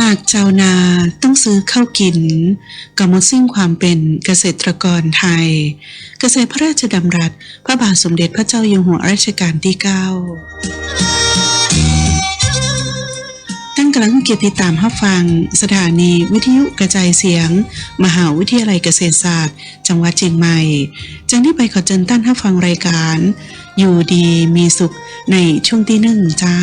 หากชาวนาต้องซื้อข้าวกิน ก็มดสิ้นความเป็นเกษตรกรไทย เกษตรพระราชดำรัส พระบาทสมเด็จพระเจ้าอยู่หัวรัชกาลที่9ตั้งกำลังเกียรติตามรับฟัง สถานีวิทยุกระจายเสียง มหาวิทยาลัยเกษตรศาสตร์ จังหวัดเชียงใหม่จังที่ไปขอเจิญต้านรับฟังรายการ อยู่ดีมีสุขในช่วงที่หนึ่งเจ้า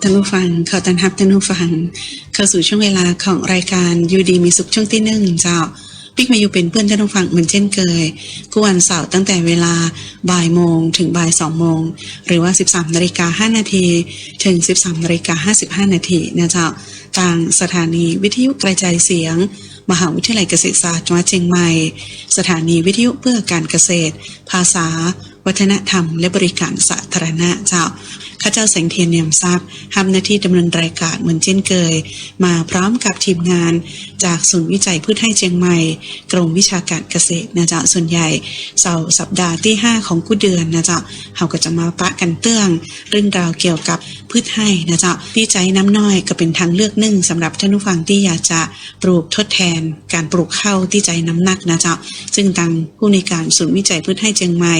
ท่านผู้ฟังขอต้อนรับท่านผู้ฟัง เข้าสู่ช่วงเวลาของรายการยูดีมีสุขช่วงที่หนึ่งเจ้าปิ๊กมาอยู่เป็นเพื่อนท่านผู้ฟังเหมือนเช่นเคยทุกวันเสาร์ตั้งแต่เวลาบ่ายโมงถึงบ่ายสองโมงหรือว่า 13นาฬิกา5นาทีถึง 13นาฬิกา55นาทีนะเจ้าทางสถานีวิทยุกระจายเสียง มหาวิทยาลัยเกษตรศาสตร์จังหวัดเชียงใหม่ สถานีวิทยุเพื่อการเกษตร ภาษา วัฒนธรรม และบริการสาธารณะเจ้า ข้าเจ้าแสงเทียนเนียมทรัพย์ทำหน้าที่ดำเนินรายการเหมือนเช่นเคย มาพร้อมกับทีมงาน จากศูนย์วิจัยพืชให้เชียงใหม่ กรมวิชาการเกษตรนะจ๊ะส่วนใหญ่เสาร์สัปดาห์ที่ 5 ของกู้เดือนนะจ๊ะเราก็จะมาปะกันเตื้อง เรื่องราวเกี่ยวกับพืชให้นะจ๊ะที่ใจน้ำน้อยก็เป็นทางเลือกหนึ่งสำหรับท่านผู้ฟังที่อยากจะปลูกทดแทน การปลูกข้าวที่ใจน้ำหนักนะจ๊ะซึ่งทางผู้ในการศูนย์วิจัยพืชให้เชียงใหม่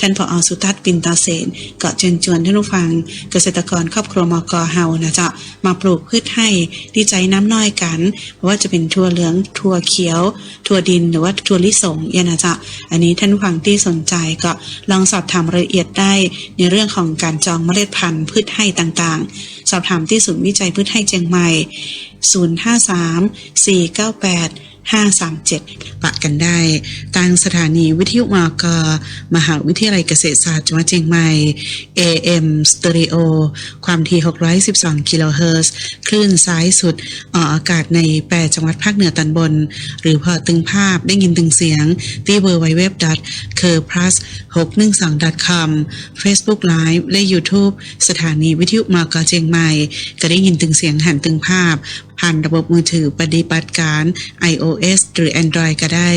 ท่านผอสุทัศน์ปินตาเสนก็เชิญชวนท่านผู้ฟังเกษตรกรครอบครัวมกเฮานะจ๊ะมาปลูกพืชให้ดีใจน้ำน้อยกันเพราะว่าจะเป็นทั่วเหลืองทั่วเขียว ทั่วดินหรือว่าทั่วลิสงเยนะจ๊ะอันนี้ท่านผู้ฟังที่สนใจก็ลองสอบถามรายละเอียดได้ในเรื่องของการจองเมล็ดพันธุ์พืชให้ต่างๆ สอบถามที่ศูนย์วิจัยพืชให้เชียงใหม่ 053 498 537 ปะกันได้ทางสถานีวิทยุมากมหาวิทยาลัยเกษตรศาสตร์จังหวัดเชียงใหม่ AM Stereo ความถี่ 612 กิโลเฮิรตซ์คลื่นซ้ายสุดออกอากาศใน 8 จังหวัดภาคเหนือตอนบน หรือพอตึงภาพได้ยินตึงเสียง ที่ www c u r p l u s 612 com Facebook Live และ YouTube สถานีวิทยุมากเชียงใหม่ ก็ได้ยินตึงเสียงหันตึงภาพ ผ่านระบบมือถือปฏิบัติการ iOS หรือ Android ก็ได้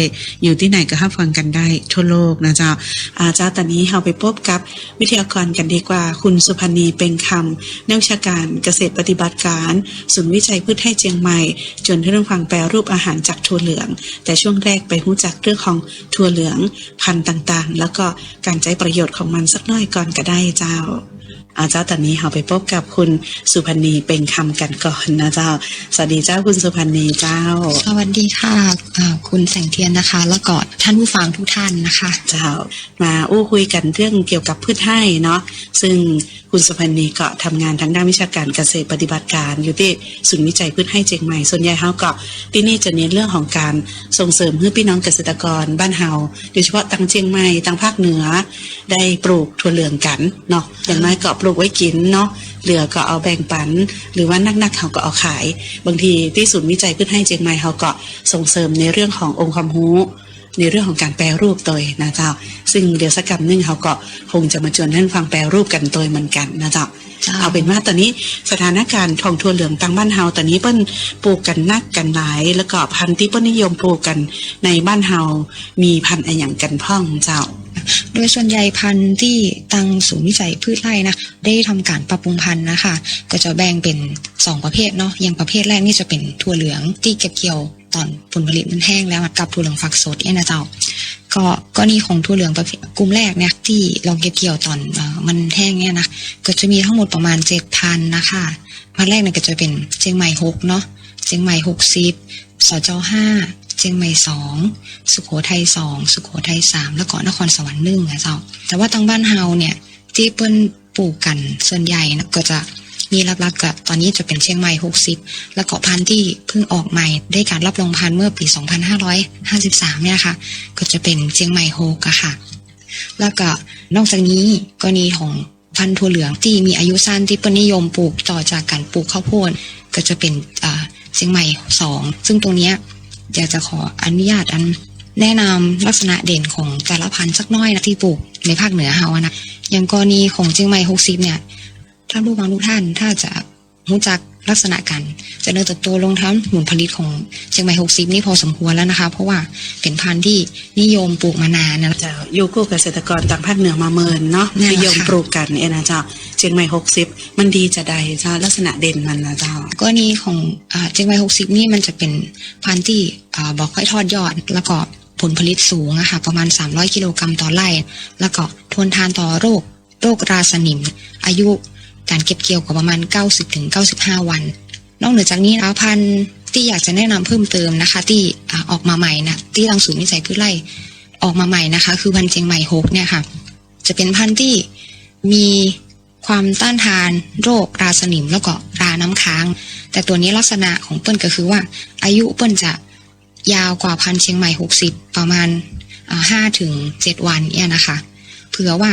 อยู่ที่ไหนก็รับฟังกันได้ทั่วโลกนะเจ้าอาเจ้าตอนนี้เราไปพบกับวิทยากรกันดีกว่า คุณสุพนีเป็นคำนักวิชาการเกษตรปฏิบัติการ ศูนย์วิจัยพืชให้เชียงใหม่ จนท่านผู้ฟังแปรรูปอาหารจากถั่วเหลือง แต่ช่วงแรกไปรู้จักเรื่องของถั่วเหลืองพันธุ์ต่างๆ แล้วก็การใช้ประโยชน์ของมันสักหน่อยก่อนก็ได้เจ้า อาเจ้าตอนนี้เราไปพบกับคุณสุพันธ์นีเป็นคำกันก่อนนะเจ้า สวัสดีเจ้าคุณสุพันธ์นีเจ้า สวัสดีค่ะอ่าคุณแสงเทียนนะคะ แล้วก็ท่านผู้ฟังทุกท่านนะคะ เจ้า มาอู้คุยกันเรื่องเกี่ยวกับพืชให้เนาะ ซึ่งคุณสุพันธ์นีก็ทำงานทางด้านวิชาการเกษตรปฏิบัติการ อยู่ที่ศูนย์วิจัยพืชให้เชียงใหม่ ส่วนใหญ่เขาก็ที่นี่จะเน้นเรื่องของการส่งเสริมให้พี่น้องเกษตรกรบ้านเฮาโดยเฉพาะทางเชียงใหม่ทางภาคเหนือ ได้ปลูกถั่วเหลืองกันเนาะ อย่างน้อยก็ปลูกไว้กินเนาะเหลือก็เอาแบ่งปัน หรือว่านักๆเขาก็เอาขาย บางทีที่ศูนย์วิจัยพืชให้เชียงใหม่เขาก็ส่งเสริมในเรื่องขององค์ความรู้ในเรื่องของการแปรรูปตัวนะเจ้า ซึ่งเดี๋ยวสักกำหนึงเขาก็คงจะมาชวนท่านฟังแปรรูปกันตัวเหมือนกันนะเจ้าเจ้าเอาเป็นว่าตอนนี้สถานการณ์ทองทั่วเหลืองตังบ้านเฮาตอนนี้เปิ้นปลูกกันนักกันหลาย แล้วก็พันธุ์ที่เปิ้นนิยมปลูกกันในบ้านเฮามีพันธุ์อะไรอย่างกันพ่องเจ้า โดยส่วนใหญ่พันธุ์ที่ตังศูนย์วิจัยพืชไร่นะได้ทำการปรับปรุงพันธุ์นะคะ ก็จะแบ่งเป็นสองประเภทเนาะอย่างประเภทแรกนี่จะเป็นถั่วเหลืองที่เก็บเกี่ยวตอนผลผลิตมันแห้งแล้วกับถั่วเหลืองฝักสดเนี่ยนะเจ้าก็กรณีของถั่วเหลืองประเภทกลุ่มแรกเนี่ยที่เราเก็บเกี่ยวตอนมันแห้งเนี่ยนะก็จะมีทั้งหมดประมาณเจ็ดพันนะคะพันธุ์แรกเนี่ยก็จะเป็นเชียงใหม่หกเนาะเชียงใหม่หกสิบสจห้า เชียงใหม่สองสุโขทัยสองสุโขทัยสามแล้วก็นครสวรรค์หนึ่งอะเจ้าแต่ว่าทางบ้านเฮาเนี่ยที่เปิ้นปลูกกันส่วนใหญ่นะก็จะมีรับรับกับตอนนี้จะเป็นเชียงใหม่ 60 แล้วก็พันธุ์ที่เพิ่งออกใหม่ได้การรับรองพันธุ์เมื่อปี 2553 เนี่ยค่ะ ก็จะเป็นเชียงใหม่โฮกอะค่ะ แล้วก็นอกจากนี้กรณีของพันธุ์ถั่วเหลืองที่มีอายุสั้นที่เปิ้ลนิยมปลูกต่อจากการปลูกข้าวโพดก็จะเป็นเชียงใหม่สองซึ่งตรงเนี้ย อยากจะขออนุญาตอันแนะนำลักษณะเด่นของแต่ละพันธุ์สักน้อยนะที่ปลูกในภาคเหนือเฮานะอย่างกรณีของเชียงใหม่หกสิบเนี่ยท่านผู้ฟังทุกท่านถ้าจะรู้จัก ลักษณะการเจริญเติบโตลงทั้งผลผลิตของเชียงใหม่หกสิบนี่พอสมควรแล้วนะคะ เพราะว่าเป็นพันธุ์ที่นิยมปลูกมานานนะเจ้าอยู่กู้เกษตรกรต่างภาคเหนือมาเมินเนาะนั่นแหละนิยมค่ะปลูกกันเอ็นะเจ้าเชียงใหม่หกสิบมันดีจะใดเจ้าลักษณะเด่นมันนะเจ้ากรณีของอ่าเชียงใหม่หกสิบนี่มันจะเป็นพันธุ์ที่อ่าบอกค่อยทอดยอดแล้วก็ผลผลิตสูงอะค่ะประมาณ 300 กิโลกรัมต่อไร่ แล้วก็ทนทานต่อโรค โรคราสนิม อายุ การเก็บเกี่ยวก็ประมาณ 90ถึง95 วัน นอกเหนือจากนี้นะพันธุ์ที่อยากจะแนะนำเพิ่มเติมนะคะ ที่ออกมาใหม่นะที่ทางศูนย์วิจัยพืชไร่ออกมาใหม่นะคะ คือพันธุ์เชียงใหม่หกเนี่ยค่ะ จะเป็นพันธุ์ที่มีความต้านทานโรคราสนิมแล้วก็ราน้ำค้าง แต่ตัวนี้ลักษณะของเปิ้ลก็คือว่า อายุเปิ้ลจะยาวกว่าพันธุ์เชียงใหม่หกสิบประมาณห้าถึงเจ็ดวันเนี่ยนะคะ เผื่อว่า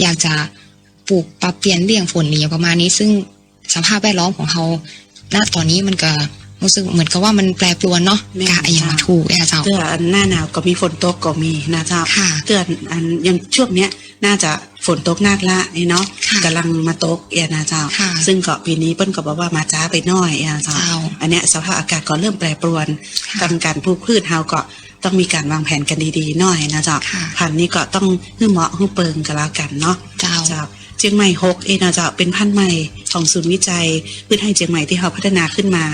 อยากจะ ปลูกปรับเปลี่ยนเลี่ยงฝนหนีประมาณนี้ ซึ่งสภาพแวดล้อมของเขาณตอนนี้มันก็รู้สึกเหมือนกับว่ามันแปรปรวนเนาะแม่นกะอย่างมาถูกเนี่ยเจ้าเตืออันหน้าหนาวก็มีฝนตกก็มีนะเจ้าค่ะเตือนอันยังช่วงเนี้ยน่าจะฝนตกนากละนี่เนาะค่ะกำลังมาตกเอ็นะเจ้าค่ะซึ่งก็ปีนี้เปิ้นก็บอกว่ามาจ้าไปหน่อยเอ็นะเจ้าเจ้าอันเนี้ยสภาพอากาศก็เริ่มแปรปรวนค่ะทำการปลูกพืชเฮาก็ต้องมีการวางแผนกันดีๆหน่อยนะเจ้าค่ะพันธุ์นี้ก็ต้องฮื้อเหมาะฮื้อเปิงกันแล้วกันเนาะเจ้า เชียงใหม่หกเอนะเจ้าเป็นพันธุ์ใหม่ของศูนย์วิจัยพืชไทยเชียงใหม่ที่เขาพัฒนาขึ้นมา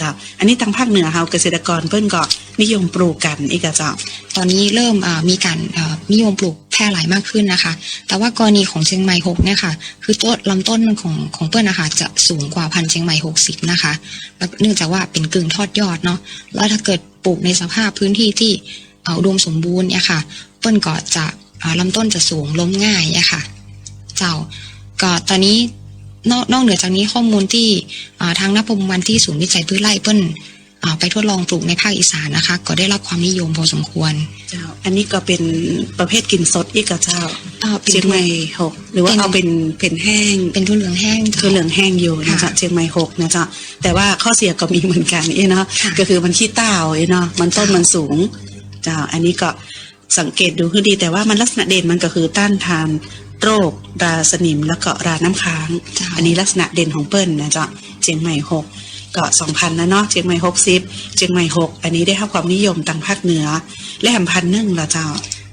จ้าอันนี้ทางภาคเหนือเขาเกษตรกรเพิ่นก็นิยมปลูกกันอีกเจ้าตอนนี้เริ่มมีการอ่านิยมปลูกแพร่หลายมากขึ้นนะคะ แต่ว่ากรณีของเชียงใหม่หกเนี่ยค่ะ คือต้นลำต้นของของเปิ้ลนะคะจะสูงกว่าพันธุ์เชียงใหม่หกสิบนะคะแล้วเนื่องจากว่าเป็นกึ่งทอดยอดเนาะ แล้วถ้าเกิดปลูกในสภาพพื้นที่ที่อ่าอุดมสมบูรณ์เนี่ยค่ะ เปิ้ลก็จะลำต้นจะสูงล้มง่ายเนี่ยค่ะ เจ้า ก็ตอนนี้นอกนอกเหนือจากนี้ข้อมูลที่อ่าทางนักประมงวันที่ศูนย์วิจัยพืชไร่เปิ้ลอ่าไปทดลองปลูกในภาคอีสานนะคะ ก็ได้รับความนิยมพอสมควร เจ้า อันนี้ก็เป็นประเภทกินสดอีกอะเจ้าอ่าเป็นเชียงใหม่หกหรือว่าเป็นเอาเป็นเป็นแห้ง เป็นทุเรียนแห้งจ้ะคือเหลืองแห้งอยู่นะค่ะจ๊ะเชียงใหม่หกนะจ๊ะแต่ว่าข้อเสียก็มีเหมือนกันเอ้เนาะค่ะก็คือมันขี้เต้าเอ้เนาะมันต้นค่ะมันสูงจ้า อันนี้ก็สังเกตดูคือดีแต่ว่ามันลักษณะเด่นมันก็คือต้านทาน โรค ราสนิม แล้วก็ราน้ำค้างจ้ะอันนี้ลักษณะเด่นของเปิ้ลนะจ๊ะเชียงใหม่หกก็สองพันนะเนาะเชียงใหม่หกสิบเชียงใหม่หกอันนี้ได้รับความนิยมทางภาคเหนือ และแหมพันนึ่งละเจ้า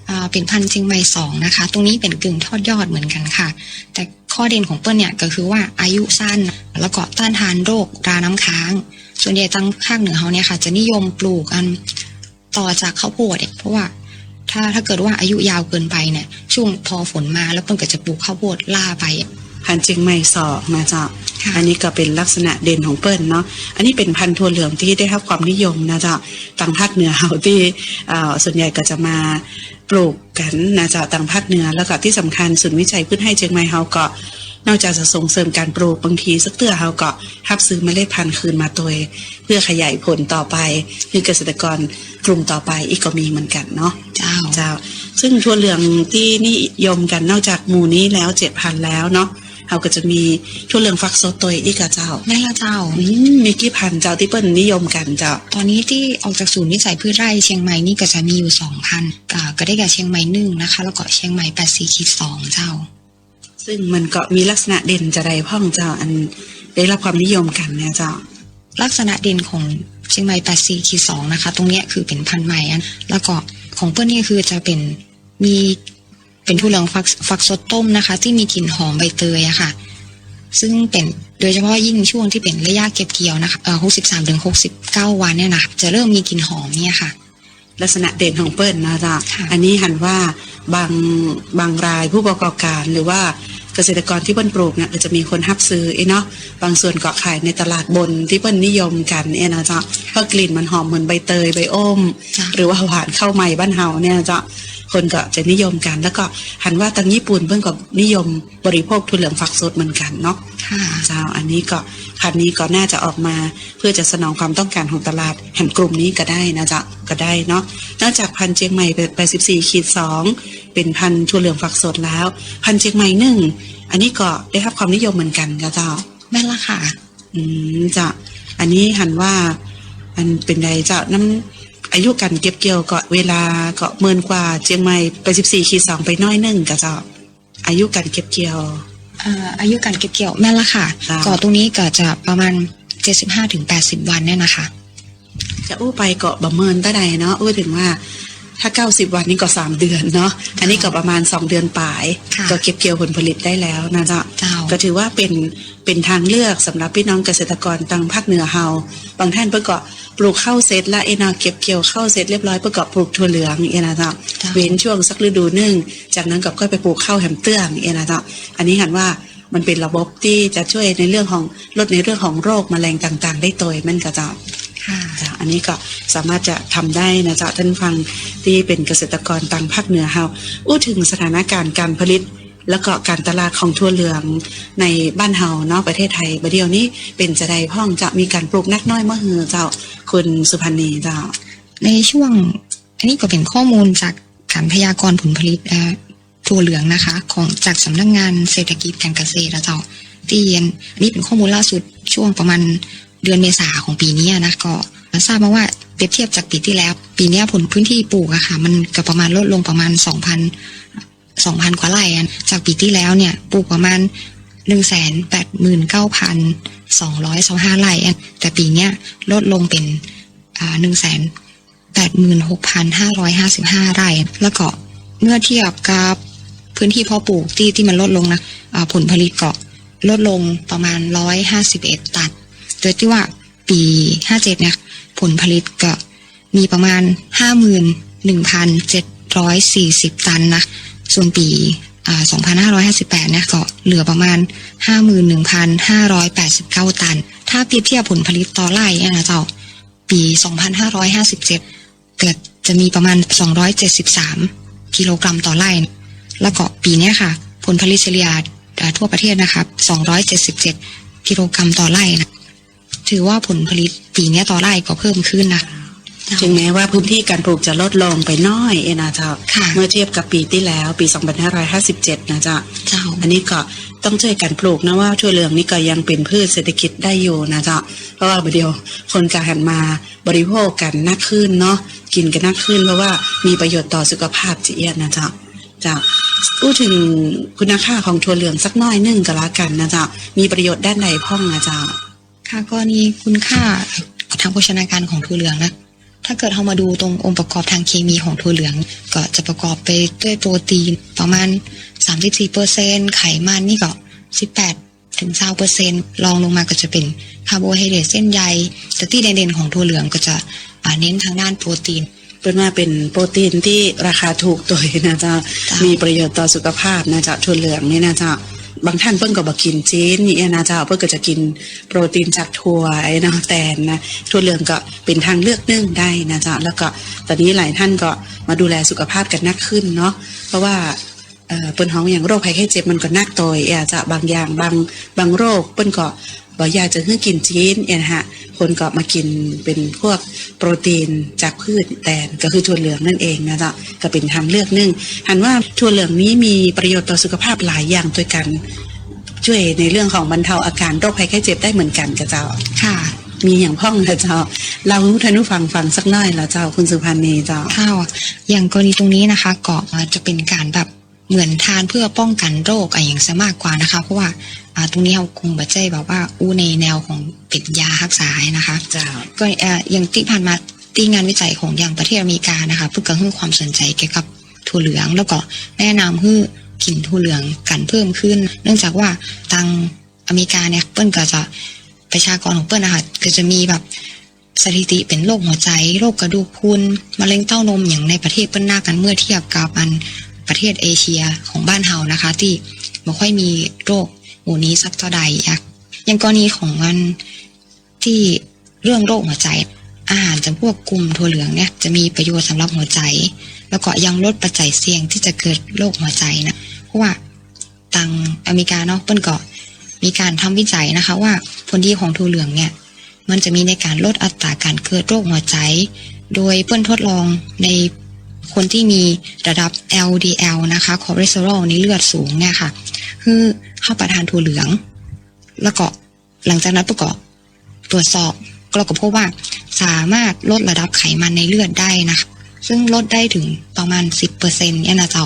อ่าเป็นพันธุ์เชียงใหม่สองนะคะ ตรงนี้เป็นกึ่งทอดยอดเหมือนกันค่ะ แต่ข้อเด่นของเปิ้ลเนี่ยก็คือว่าอายุสั้นแล้วก็ต้านทานโรคราน้ำค้าง ส่วนใหญ่ทางภาคเหนือเขาเนี่ยค่ะ จะนิยมปลูกกันต่อจากข้าวโพดเนี่ยเพราะว่า ถ้าถ้าเกิดว่าอายุยาวเกินไปเนี่ยช่วงพอฝนมาแล้วเปิ้ลก็จะปลูกข้าวโพดล่าไป พันธุ์เชียงใหม่สองนะจ๊ะค่ะ อันนี้ก็เป็นลักษณะเด่นของเปิ้ลเนาะ อันนี้เป็นพันธุ์ถั่วเหลืองที่ได้รับความนิยมนะจ๊ะต่างภาคเหนือเขาที่เอ่อส่วนใหญ่ก็จะมาปลูกกันนะจ๊ะต่างภาคเหนือแล้วก็ที่สำคัญศูนย์วิจัยพืชให้เชียงใหม่เขาก็ นอกจากจะส่งเสริมการปลูกบางทีสักเตื้อเขาก็รับซื้อเมล็ดพันธุ์คืนมาตัวเองเพื่อขยายผลต่อไปคือเกษตรกรกลุ่มต่อไปอีกก็มีเหมือนกันเนาะเจ้าเจ้า ซึ่งถั่วเหลืองที่นิยมกันนอกจากหมู่นี้แล้วเจ็ดพันแล้วเนาะเราก็จะมีถั่วเหลืองฟักโซโตยอีกอะเจ้าแม่ละเจ้าอืมมีกี่พันเจ้าที่เปิ้ลนิยมกันเจ้า ตอนนี้ที่ออกจากศูนย์วิจัยพืชไร่เชียงใหม่นี่ก็จะมีอยู่สองพันก็ได้แก่เชียงใหม่หนึ่งนะคะ แล้วก็เชียงใหม่แปดสี่ขีดสองเจ้า ซึ่งมันก็มีลักษณะเด่นจะใดพ่องเจ้าอันได้รับความนิยมกันเนี่ยเจ้า ลักษณะเด่นของเชียงใหม่แปดสี่ขีดสองนะคะ ตรงเนี้ยคือเป็นพันธุ์ใหม่อันแล้วก็ของเพื่อนนี่คือจะเป็นมีเป็นทุเรียนฟักฟักสดต้มนะคะ ที่มีกลิ่นหอมใบเตยอะค่ะ ซึ่งเป็นโดยเฉพาะยิ่งช่วงที่เป็นระยะเก็บเกี่ยวนะคะเอ่อหกสิบสามถึงหกสิบเก้าวันเนี่ยนะจะเริ่มมีกลิ่นหอมเนี่ยค่ะ ลักษณะเด่นของเปิ้ลนะเจ้าค่ะอันนี้หันว่าบางบางรายผู้ประกอบการหรือว่า เกษตรกรที่เปิ้ลปลูกเนี่ยก็จะมีคนฮับซื้อเอ้เนาะบางส่วนก็ขายในตลาดบนที่เปิ้ลนิยมกันเอ้นะเจ้าเพราะกลิ่นมันหอมเหมือนใบเตยใบอ้มจ้ะหรือว่าหวานข้าวใหม่บ้านเฮาเนี่ยเจ้าคนก็จะนิยมกัน แล้วก็หันว่าทางญี่ปุ่นเพิ่นก็นิยมบริโภคทุเรียนฝักสดเหมือนกันเนาะค่ะเจ้าอันนี้ก็ คันนี้ก็น่าจะออกมา เพื่อจะสนองความต้องการของตลาดแห่งกลุ่มนี้ก็ได้นะจ๊ะก็ได้เนาะนอกจากพันธุ์เชียงใหม่84ขีด2เป็นพันธุ์ถั่วเหลืองฝักสดแล้ว พันธุ์เชียงใหม่หนึ่งอันนี้ก็ได้รับความนิยมเหมือนกันก็เจ้าแม่นละค่ะ อืมจะอันนี้หันว่าอันเป็นใดเจ้าน้ำอายุการเก็บเกี่ยวก็เวลาก็เมินกว่าเชียงใหม่ไปสิบสี่ขีดสองไปน้อยหนึ่งก็เจ้าอายุการเก็บเกี่ยว อ่าอายุการเก็บเกี่ยวแม่นละค่ะค่ะก่อตรงนี้ก็จะประมาณ 75ถึง80 วันเนี่ยนะคะ จะอู้ไปเกาะบะเมินตั้งใดเนาะอู้ถึงว่าถ้าเก้าสิบวันนี้ก็สามเดือนเนาะอันนี้ก็ประมาณสองเดือนปลาย ค่ะ ก็เก็บเกี่ยวผลผลิตได้แล้วนะเจ้า เจ้า ก็ถือว่าเป็นเป็นทางเลือกสำหรับพี่น้องเกษตรกรทางภาคเหนือเฮาบางท่านเพื่อก็ ปลูกข้าวเสร็จ และเอ็นาเก็บเกี่ยวข้าวเสร็จเรียบร้อยเพื่อก็ปลูกถั่วเหลืองเอ็นะเจ้าจ้ะเว้นช่วงสักฤดูหนึ่งจากนั้นก็ค่อยไปปลูกข้าวแฮมเตื้องเอ็นะเจ้าอันนี้หันว่ามันเป็นระบบที่จะช่วยในเรื่องของลดในเรื่องของโรคแมลงต่างๆ ได้โดยมันก็เจ้าค่ะจ้ะอันนี้ก็สามารถจะทำได้นะจ๊ะท่านฟังที่เป็นเกษตรกรต่างภาคเหนือเฮาอู้ถึงสถานการณ์การผลิต แล้วก็การตลาดของทั่วเหลืองในบ้านเฮาเนาะประเทศไทยประเดี๋ยวนี้เป็นจะใดพ่องจะมีการปลูกนักน้อยมะฮือเจ้า คุณสุพันธ์นีเจ้า ในช่วง อันนี้ก็เป็นข้อมูลจากการพยากรณ์ผลผลิตถั่วเหลืองนะคะ ของจากสำนักงานเศรษฐกิจการเกษตรนะเจ้าที่เรียนอันนี้เป็นข้อมูลล่าสุดช่วงประมาณเดือนเมษาของปีนี้นะก็ทราบมาว่าเปรียบเทียบจากปีที่แล้ว ปีนี้ผลพื้นที่ปลูกอะค่ะ มันก็ประมาณลดลงประมาณ 2,000 2,000 กว่าไร่จากปีที่แล้วเนี่ยปลูกประมาณ สองร้อยสองห้าไร่แต่ปีเนี้ยลดลงเป็นหนึ่งแสนแปดหมื่นหกพันห้าร้อยห้าสิบห้าไร่ แล้วก็เมื่อเทียบกับพื้นที่เพาะปลูกที่ที่มันลดลงนะะผลผลิตก็ลดลงประมาณร้อยห้าสิบเอ็ดตันโดยที่ว่าปีห้าเจ็ดเนี่ยผลผลิตก็มีประมาณห้าหมื่นหนึ่งพันเจ็ดร้อยสี่สิบตันนะ ส่วนปี 2558 เนี่ยก็เหลือประมาณ 51,589 ตัน ถ้าเปรียบเทียบผลผลิตต่อไร่เนี่ยนะเจ้า ปี 2557 เกิดจะมีประมาณ 273 กิโลกรัมต่อไร่ แล้วก็ปีนี้ค่ะ ผลผลิตเฉลี่ยทั่วประเทศนะครับ277 กิโลกรัมต่อไร่นะ ถือว่าผลผลิตปีนี้ต่อไร่ก็เพิ่มขึ้นนะ ถึงแม้ว่าพื้นที่การปลูกจะลดลงไปน้อยเอนะเจ้าค่ะเมื่อเทียบกับปีที่แล้วปี 2557 นะเจ้าเจ้าอันนี้ก็ต้องช่วยกันปลูกนะว่าทั่วเหลืองนี่ก็ยังเป็นพืชเศรษฐกิจได้อยู่นะเจ้าเพราะว่าเดี๋ยวคนก็หันมาบริโภคกันนักขึ้นเนาะกินกันนักขึ้นเพราะว่ามีประโยชน์ต่อสุขภาพจีเอียนนะเจ้าเจ้าพูดถึงคุณค่าของถั่วเหลืองสักน้อยหนึ่งก็แล้วกันนะเจ้ามีประโยชน์ด้านใดพ่องนะเจ้าค่ะก็นี่คุณค่าทางโภชนาการของถั่วเหลืองนะ ถ้าเกิดเรามาดูตรงองค์ประกอบทางเคมีของถั่วเหลือง ก็จะประกอบไปด้วยโปรตีนประมาณ 34เปอร์เซ็นไขมันนี่ก็ 18ถึง20เปอร์เซ็นรองลงมาก็จะเป็นคาร์โบไฮเดรตเส้นใยแต่ที่เด่นๆของถั่วเหลืองก็จะอ่าเน้นทางด้านโปรตีนเป็นว่าเป็นโปรตีนที่ราคาถูกตัวนะเจ้าจ้ะมีประโยชน์ต่อสุขภาพนะเจ้าถั่วเหลืองนี่นะเจ้า บางท่านเพิ่งก็บอกกินจีนนี่นะเจ้าเพิ่งก็จะกินโปรตีนจากถั่วไอ้นะแตนนะถั่วเหลืองก็เป็นทางเลือกหนึ่งได้นะเจ้าแล้วก็ตอนนี้หลายท่านก็มาดูแลสุขภาพกันนักขึ้นเนาะเพราะว่า เอ่อเปิ้นห้องอย่างโรคภัยไข้เจ็บมันก็นักตัวเอยอาจจะบางอย่างบางบางโรคเปิ้นก็บอกอยากจะให้กินจีนเอยนะฮะคนก็มากินเป็นพวกโปรตีนจากพืชแตนก็คือถั่วเหลืองนั่นเองนะจ๊ะก็เป็นทางเลือกหนึ่งหันว่าถั่วเหลืองนี้มีประโยชน์ต่อสุขภาพหลายอย่างด้วยกัน ช่วยในเรื่องของบรรเทาอาการโรคภัยไข้เจ็บได้เหมือนกันกับเจ้าค่ะ มีอย่างพ่องนะเจ้า เรารู้ทานุฟังฟังสักหน้อยแล้วเจ้าคุณสุพันธ์นีเจ้าข้าวอย่างกรณีตรงนี้นะคะก็จะเป็นการแบบ เหมือนทานเพื่อป้องกันโรคอะไรอย่างซะมากกว่านะคะ เพราะว่าอ่าตรงนี้เราคงบัจเจแบบว่าอู้ในแนวของเป็นยารักษานะคะเจ้าก็เอ่ออย่างที่ผ่านมาที่งานวิจัยของอย่างประเทศอเมริกานะคะเพื่อให้ความสนใจเกี่ยวกับถั่วเหลือง แล้วก็แนะนำให้กินถั่วเหลืองกันเพิ่มขึ้น เนื่องจากว่าทางอเมริกาเนี่ยเปิ้ลก็จะประชากรของเปิ้ลนะคะก็จะมีแบบสถิติเป็นโรคหัวใจ โรคกระดูกพรุนมะเร็งเต้านมอย่างในประเทศเปิ้ลหน้ากันเมื่อเทียบกับอัน ประเทศเอเชียของบ้านเฮานะคะ ที่ไม่ค่อยมีโรคหมู่นี้สักเท่าใดอย่างอย่างกรณีของมันที่เรื่องโรคหัวใจ อาหารจำพวกกลุ่มถั่วเหลืองเนี่ยจะมีประโยชน์สำหรับหัวใจ แล้วก็ยังลดปัจจัยเสี่ยงที่จะเกิดโรคหัวใจนะเพราะว่าทางอเมริกาเนาะเปิ้นก็มีการทำวิจัยนะคะว่าผลดีของถั่วเหลืองเนี่ยมันจะมีในการลดอัตราการเกิดโรคหัวใจ โดยเปิ้นทดลองใน คนที่มีระดับ LDL นะคะคอเลสเตอรอลในเลือดสูงเนี่ยค่ะ คือเข้าประทานถั่วเหลือง แล้วก็หลังจากนั้นประกอบตรวจสอบเราก็พบว่าสามารถลดระดับไขมันในเลือดได้นะคะ ซึ่งลดได้ถึงประมาณ 10%เนี่ยนะเจ้า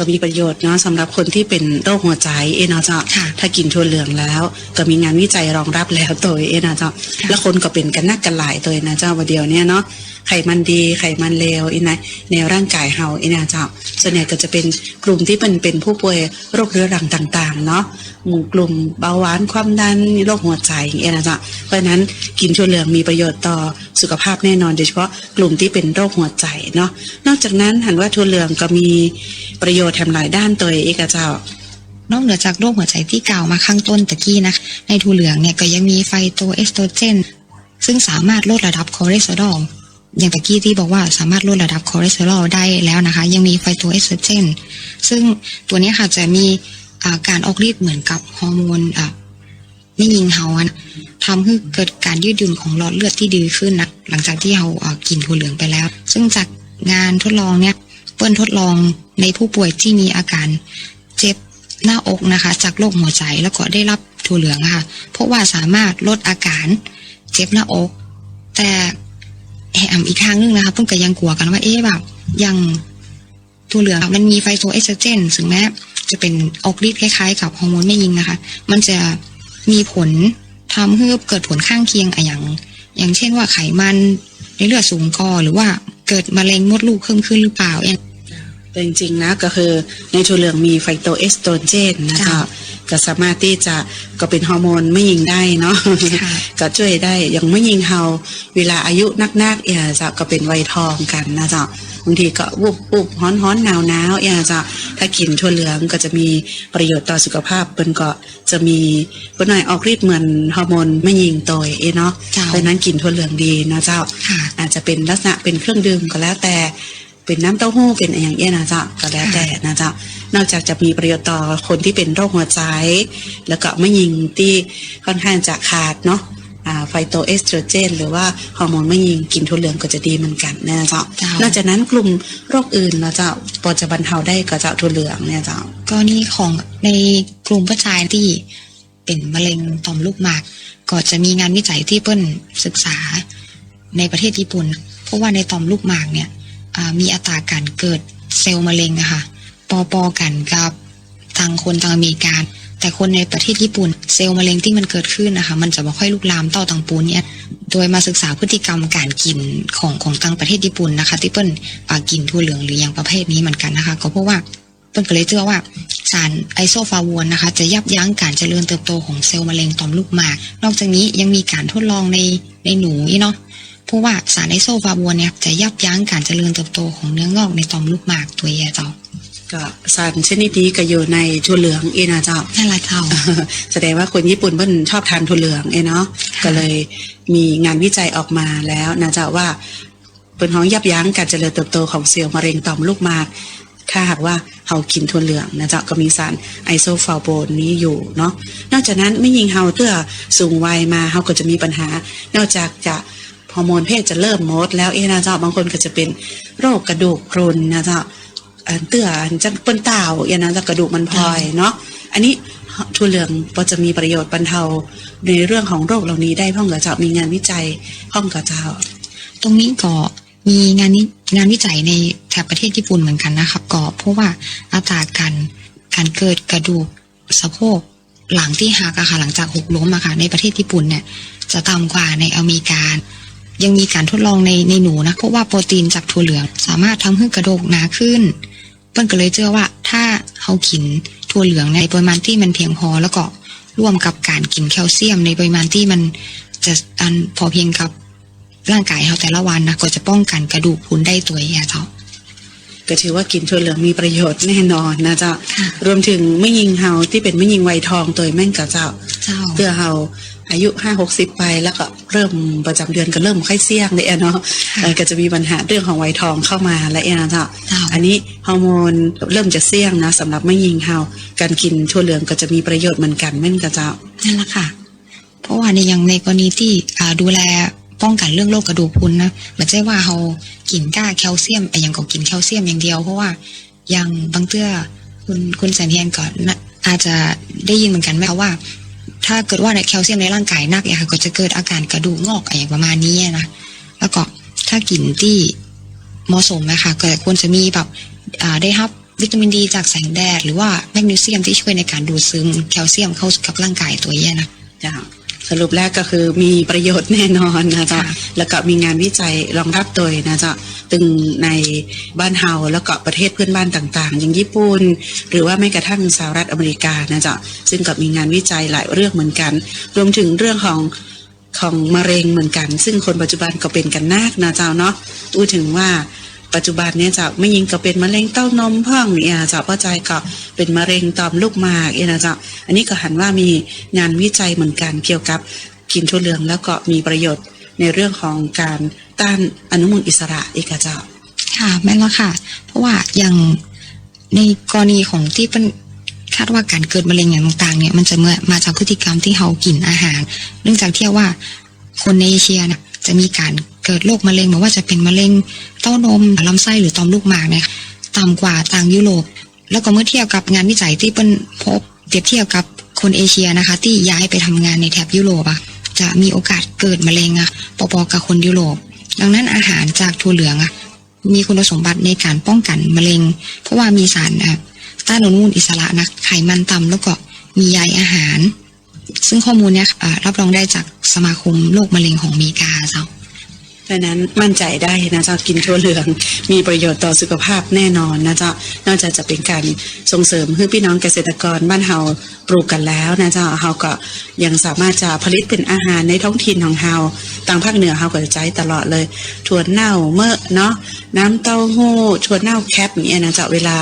ก็มีประโยชน์เนาะสำหรับคนที่เป็นโรคหัวใจเอ็นะเจ้าค่ะถ้ากินถั่วเหลืองแล้ว ก็มีงานวิจัยรองรับแล้วตัวเอ็นะเจ้าค่ะแล้วคนก็เป็นกันนักกันหลายตัวนะเจ้าวันเดียวเนี่ยเนาะไขมันดีไขมันเลวอีนะในร่างกายเฮาอีนะเจ้าส่วนใหญ่ก็จะเป็นกลุ่มที่เป็นเป็นผู้ป่วยโรคเรื้อรังต่างๆเนาะหมู่กลุ่มเบาหวานความดันโรคหัวใจอย่างเงี้ยนะเจ้าเพราะฉะนั้นกินถั่วเหลืองมีประโยชน์ต่อสุขภาพแน่นอนโดยเฉพาะกลุ่มที่เป็นโรคหัวใจเนาะนอกจากนั้นหันว่าถั่วเหลืองก็มีประโยชน์แถมหลายด้านตัวเองอะเจ้านอกเหนือจากโรคหัวใจที่กล่าวมาข้างต้นตะกี้นะในถั่วเหลืองเนี่ยก็ยังมีไฟโตเอสโตรเจน ซึ่งสามารถลดระดับคอเลสเตอรอลอย่างตะกี้ที่บอกว่าสามารถลดระดับคอเลสเตอรอลได้แล้วนะคะ ยังมีไฟโตเอสโตรเจน ซึ่งตัวนี้ค่ะจะมีาการออกฤทธิ์เหมือนกับฮอร์โมนอ่าไม่ยิงเฮาอะนทำให้เกิดการยืดหยุ่นของหลอดเลือดที่ดีขึ้นนะหลังจากที่เราอ่ากินถั่วเหลืองไปแล้ว ซึ่งจากงานทดลองเนี่ยเปิ้ลทดลอง ในผู้ป่วยที่มีอาการเจ็บหน้าอกนะคะ จากโรคหัวใจแล้วก็ได้รับถั่วเหลืองค่ะ เพราะว่าสามารถลดอาการเจ็บหน้าอก แต่แถมอีกทางนึงนะคะเพิ่งก็ยังกลัวกันว่าเอ๊ะแบบยังถั่วเหลืองมันมีไฟโตเอสโตรเจนถึงแม้จะเป็นออกฤทธิ์คล้ายๆ กับฮอร์โมนไม่ยิงนะคะ มันจะมีผลทำให้เกิดผลข้างเคียงอย่าง อย่างเช่นว่าไขมันในเลือดสูงกอหรือว่าเกิดมะเร็งมดลูกเพิ่มขึ้นหรือเปล่าอย่าง แต่จริงๆนะก็คือในถั่วเหลืองมีไฟโตเอสโตรเจนนะค่ะคะก็สามารถที่จะก็เป็นฮอร์โมนไม่ยิงได้เนาะค่ะก็ช่วยได้อย่างไม่ยิงเฮาเวลาอายุนักๆเอ่ยจะก็เป็นวัยทองกันนะจ๊ะบางทีก็วุบวุบฮ้อนฮ้อนหนาวหนาวเอ่ยจะถ้ากินถั่วเหลืองก็จะมีประโยชน์ต่อสุขภาพเปิ้นก็จะมีเปิ้นหน่อยออกฤทธิ์เหมือนฮอร์โมนไม่ยิงโตยเอะเนาะเจ้าเพราะฉะนั้นกินถั่วเหลืองดีนะเจ้าค่ะอาจจะเป็นลักษณะเป็นเครื่องดื่มก็แล้วแต่ เป็นน้ำเต้าหู้เป็นอะไรอย่างเงี้ยนะจ๊ะก็แล้วแต่นะจ๊ะนอกจากจะมีประโยชน์ต่อคนที่เป็นโรคหัวใจ แล้วก็ไม่ยิงที่ค่อนข้างจะขาดเนาะอ่าไฟโตเอสโตรเจน หรือว่าฮอร์โมนไม่ยิงกินถั่วเหลืองก็จะดีเหมือนกันนะจ๊ะเจ้านอกจากนั้นกลุ่มโรคอื่นนะจ๊ะพอจะบรรเทาได้ก็จะถั่วเหลืองเนี่ยจ๊ะกรณีของในกลุ่มผู้ชายที่เป็นมะเร็งต่อมลูกหมาก ก็จะมีงานวิจัยที่เปิ้นศึกษาในประเทศญี่ปุ่น เพราะว่าในต่อมลูกหมากเนี่ยอ่า มีอัตราการเกิดเซลล์มะเร็งอะค่ะ ปอปอกันกับทางคนทางอเมริกาแต่คนในประเทศญี่ปุ่นเซลล์มะเร็งที่มันเกิดขึ้นนะคะ มันจะไม่ค่อยลุกลามเต้าตังปูนเนี่ยโดยมาศึกษาพฤติกรรมการกินของของทางประเทศญี่ปุ่นนะคะ ที่เปิ้ลอ่ากินทั่วเหลืองหรืออย่างประเภทนี้เหมือนกันนะคะ ก็เพราะว่าเปิ้ลก็เลยเชื่อว่าสารไอโซฟาวนนะคะ จะยับยั้งการเจริญเติบโตของเซลล์มะเร็งต่อมลูกหมาก นอกจากนี้ยังมีการทดลองในในหนูอีกเนาะ เพราะว่าสารไอโซฟาโวนเนี่ยจะยับยั้งการเจริญเติบโตของเนื้องอกในต่อมลูกหมากตัวแย่เจ้าก็สารชนิดนี้ก็อยู่ในถั่วเหลืองเองนะจ๊ะนั่นแหละเจ้าแสดงว่าคนญี่ปุ่นเพิ่นชอบทานถั่วเหลืองเองเนาะค่ะก็เลยมีงานวิจัยออกมาแล้วนะจ๊ะว่าเป็นของยับยั้งการเจริญเติบโตของเซลล์มะเร็งต่อมลูกหมาก ถ้าหากว่าเฮากินถั่วเหลืองนะจ๊ะก็มีสารไอโซฟาโบนนี้อยู่เนาะนอกจากนั้นไม่ยิงเฮาเตื้อสูงวัยมาเฮาก็จะมีปัญหา นอกจากจะ ฮอร์โมนเพศจะเริ่มหมดแล้วเองนะจ๊ะบางคนก็จะเป็นโรคกระดูกพรุนนะจ๊ะอันเตื้ออันจะเปิ้นเต่าเอย่านั้นจะกระดูกมันพลอยเนาะอันนี้ถั่วเหลืองก็จะมีประโยชน์บรรเทาในเรื่องของโรคเหล่านี้ได้พ่องกับเจ้ามีงานวิจัยพ่องกับเจ้า ตรงนี้ก็มีงานนิงานวิจัยในแถบประเทศญี่ปุ่นเหมือนกันนะครับก็เพราะว่าอัตราการการเกิดกระดูกสะโพกหลังที่หักอะค่ะหลังจากหกล้มอะค่ะในประเทศญี่ปุ่นเนี่ยจะต่ำกว่าในอเมริกา ยังมีการทดลองในในหนูนะเพราะว่าโปรตีนจากถั่วเหลือง สามารถทำให้กระดูกหนาขึ้น เปิ้ลก็เลยเชื่อว่าถ้าเขากินถั่วเหลืองในปริมาณที่มันเพียงพอแล้วก็ร่วมกับการกินแคลเซียมในปริมาณที่มันจะอันพอเพียงกับร่างกายเขาแต่ละวันนะก็จะป้องกันกระดูกพุนได้ตัวเองเจ้า ก็ถือว่ากินถั่วเหลืองมีประโยชน์แน่นอนนะเจ้าค่ะรวมถึงไม่ยิงเฮาที่เป็นไม่ยิงวัยทองตัวแม่งกับเจ้าเจ้าเพื่อเฮาอายุห้าหกสิบไปแล้วก็เริ่มประจำเดือนก็เริ่มไข้เสี่ยงเลยอะเนาะค่ะเออก็จะมีปัญหาเรื่องของวัยทองเข้ามาและเอะนะเจ้าเจ้าอันนี้ฮอร์โมนเริ่มจะเสี่ยงนะสำหรับไม่ยิงเฮาการกินถั่วเหลืองก็จะมีประโยชน์เหมือนกันแม่นกับเจ้านั่นแหละค่ะ เพราะว่าในอย่างในกรณีที่อ่าดูแล ป้องกันเรื่องโรคกระดูกพรุนนะมันใช่ว่าเขากินก้าแคลเซียมไอ้ย่างก็กินแคลเซียมอย่างเดียวเพราะว่าอย่างบางเตื้อคุณคุณแสนเทียนก่อนนะอาจจะได้ยินเหมือนกันไหมคะว่า ถ้าเกิดว่าในแคลเซียมในร่างกายนักเนี่ยค่ะก็จะเกิดอาการกระดูกงอกอะไรอย่างประมาณนี้นะแล้วก็ถ้ากินที่เหมาะสมนะคะก็ควรจะมีแบบได้รับวิตามินดีจากแสงแดด หรือว่าแมกนีเซียมที่ช่วยในการดูดซึมแคลเซียมเข้ากับร่างกายตัวเองนะจ้า สรุปแรกก็คือมีประโยชน์แน่นอนนะจ๊ะค่ะแล้วก็มีงานวิจัยรองรับโดยนะจ๊ะตึงในบ้านเฮาแล้วก็ประเทศเพื่อนบ้านต่างๆ อย่างญี่ปุ่นหรือว่าแม้กระทั่งสหรัฐอเมริกานะจ๊ะซึ่งก็มีงานวิจัยหลายเรื่องเหมือนกัน รวมถึงเรื่องของของมะเร็งเหมือนกัน ซึ่งคนปัจจุบันก็เป็นกันนักนะเจ้าเนาะอู้ถึงว่า ปัจจุบันเนี่ยจะไม่ยิงก็เป็นมะเร็งเต้านมพ่องเนี่ยจะป้าใจก็เป็นมะเร็งต่อมลูกหมากเนี่ยนะจ๊ะอันนี้ก็หันว่ามีงานวิจัยเหมือนกันเกี่ยวกับกินถั่วเหลืองแล้วก็มีประโยชน์ในเรื่องของการต้านอนุมูลอิสระอีกอะเจ้าค่ะแม่ล้วค่ะ เพราะว่าอย่างในกรณีของที่เป็นคาดว่าการเกิดมะเร็งอย่างต่างๆเนี่ยมันจะเมื่อมาจากพฤติกรรมที่เรากินอาหาร เนื่องจากที่ว่าคนในเอเชียเนี่ยจะมีการ กิดโรคมะเร็งไม่ว่าจะเป็นมะเร็งเต้านมลำไส้หรือต่อมลูกหมากเนี่ยต่ำกว่าต่างยุโรป แล้วก็เมื่อเทียบกับงานวิจัยที่เป็นพบเปรียบเทียบกับคนเอเชียนะคะ ที่ย้ายไปทำงานในแถบยุโรปอะจะมีโอกาสเกิดมะเร็งอะปอๆกับคนยุโรป ดังนั้นอาหารจากถั่วเหลืองอะมีคุณสมบัติในการป้องกันมะเร็ง เพราะว่ามีสารต้านอนุมูลอิสระนะไขมันต่ำแล้วก็มีใยอาหาร ซึ่งข้อมูลเนี้ยรับรองได้จากสมาคมโรคมะเร็งของอเมริกาเจ้า ดังนั้นมั่นใจได้นะเจ้ากินถั่วเหลือง มีประโยชน์ต่อสุขภาพแน่นอนนะเจ้านอกจากจะเป็นการส่งเสริมให้พี่น้องเกษตรกรบ้านเฮาปลูกกันแล้วนะเจ้าเฮาก็ยังสามารถจะผลิตเป็นอาหารในท้องถิ่นของเฮาต่างภาคเหนือเฮาก็จะใช้ตลอดเลยถั่วเน่าเมื่อเนาะน้ำเต้าหู้ถั่วเน่าแคปเนี่ยนะเจ้าเวลา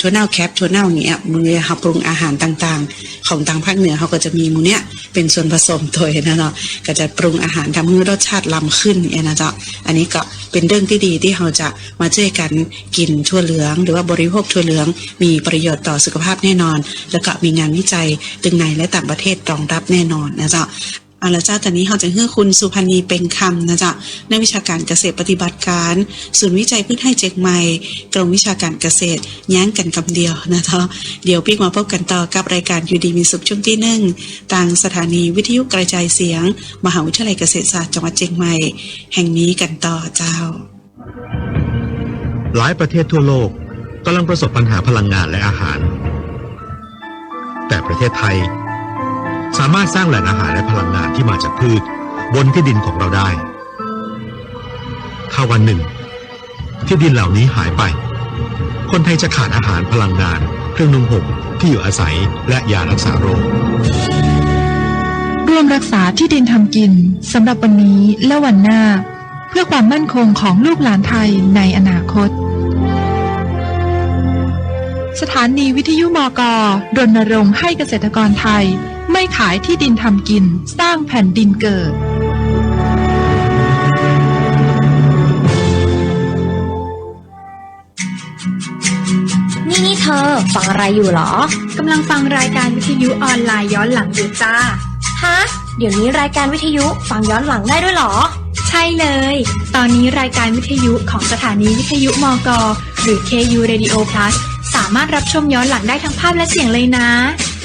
ถั่วเน่าแคปถั่วเน่าเนี่ยมือเฮาปรุงอาหารต่างๆ ของทางภาคเหนือเขาก็จะมีมูเนี้ยเป็นส่วนผสมตัวนะเนาะก็จะปรุงอาหารทำให้รสชาติล้ำขึ้นเนี่ยนะเจ้าอันนี้ก็เป็นเรื่องที่ดีที่เราจะมาช่วยกันกินถั่วเหลือง หรือว่าบริโภคถั่วเหลืองมีประโยชน์ต่อสุขภาพแน่นอน แล้วก็มีงานวิจัยตึงในและต่างประเทศรองรับแน่นอนนะเจ้า เอาละเจ้าตอนนี้เราจะให้คุณสุพันธ์นีเป็นคำนะจ๊ะนักวิชาการเกษตรปฏิบัติการ ศูนย์วิจัยพืชไทยเจกใหม่กรมวิชาการเกษตรย้างกันคำเดียวนะจ๊ะเดี๋ยวพี่มาพบกันต่อกับรายการยูดีมีสุขช่วงที่หนึ่งทางสถานีวิทยุกระจายเสียง มหาวิทยาลัยเกษตรศาสตร์จังหวัดเชียงใหม่ แห่งนี้กันต่อเจ้า หลายประเทศทั่วโลกกำลังประสบปัญหาพลังงานและอาหาร แต่ประเทศไทย สามารถสร้างแหล่งอาหารและพลังงานที่มาจากพืช บนที่ดินของเราได้ ถ้าวันหนึ่ง ที่ดินเหล่านี้หายไป คนไทยจะขาดอาหารพลังงาน เครื่องนุ่งห่มที่อยู่อาศัยและยารักษาโรคร่วมรักษาที่ดินทำกินสำหรับวันนี้และวันหน้า เพื่อความมั่นคงของลูกหลานไทยในอนาคต สถานีวิทยุมกรณรงค์ให้เกษตรกรไทย ไม่ขายที่ดินทำกินสร้างแผ่นดินเกิด นี่นี่เธอ ฟังอะไรอยู่เหรอ กำลังฟังรายการวิทยุออนไลน์ย้อนหลังอยู่จ้า ฮะ เดี๋ยวนี้รายการวิทยุฟังย้อนหลังได้ด้วยเหรอ ใช่เลย ตอนนี้รายการวิทยุของสถานีวิทยุมก หรือ KU Radio Plus สามารถรับชมย้อนหลังได้ทั้งภาพและเสียงเลยนะ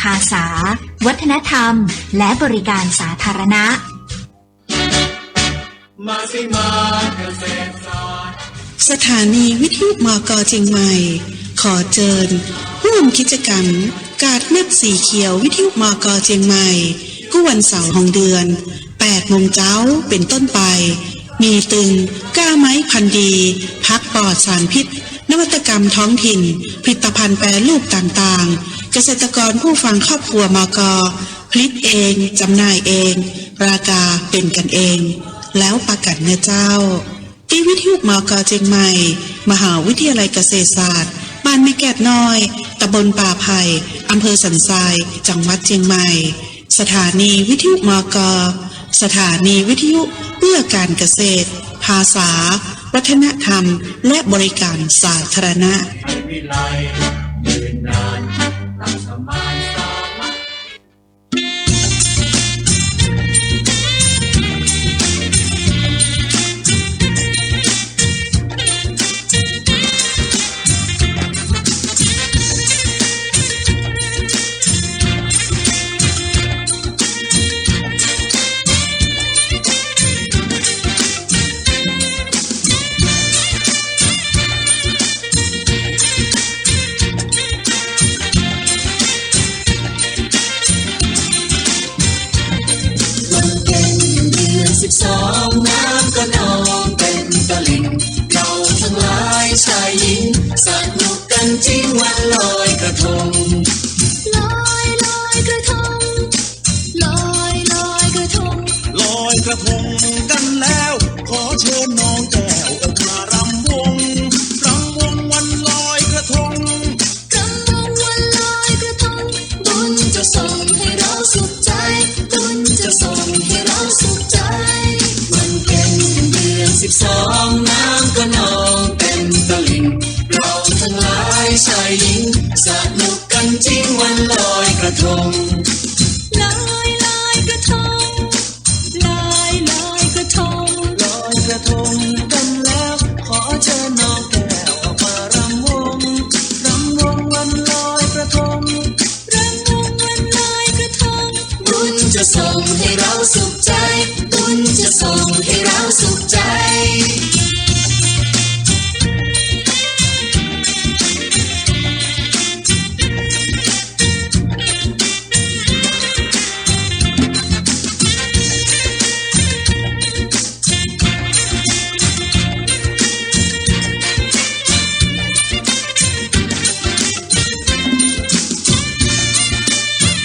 ภาษา วัฒนธรรม และบริการสาธารณะสถานีวิทยุมกเชียงใหม่ ขอเชิญร่วมกิจกรรม การนับสีเขียววิทยุมกเชียงใหม่กู้วันเสาร์ของเดือน 8 โมงเช้าเป็นต้นไป มีตึงก้าไม้พันธุ์ดี พักปลอดสารพิษ วัตกรรมท้องถิ่น ผลิตภัณฑ์แปรรูปต่างๆ เกษตรกรผู้ฟังครอบครัวมกผลิตเองจำหน่ายเอง ราคาเป็นกันเอง แล้วประกันเนื้อเจ้า ที่วิทยุมกเจียงใหม่ มหาวิทยาลัยเกษตรศาสตร์ บ้านไม่แก่น้อยตำบลป่าไผ่อำเภอสันทราย จังหวัดเจียงใหม่ สถานีวิทยุมกสถานีวิทยุเพื่อการเกษตร ภาษา วัฒนธรรม และบริการสาธารณะ When love.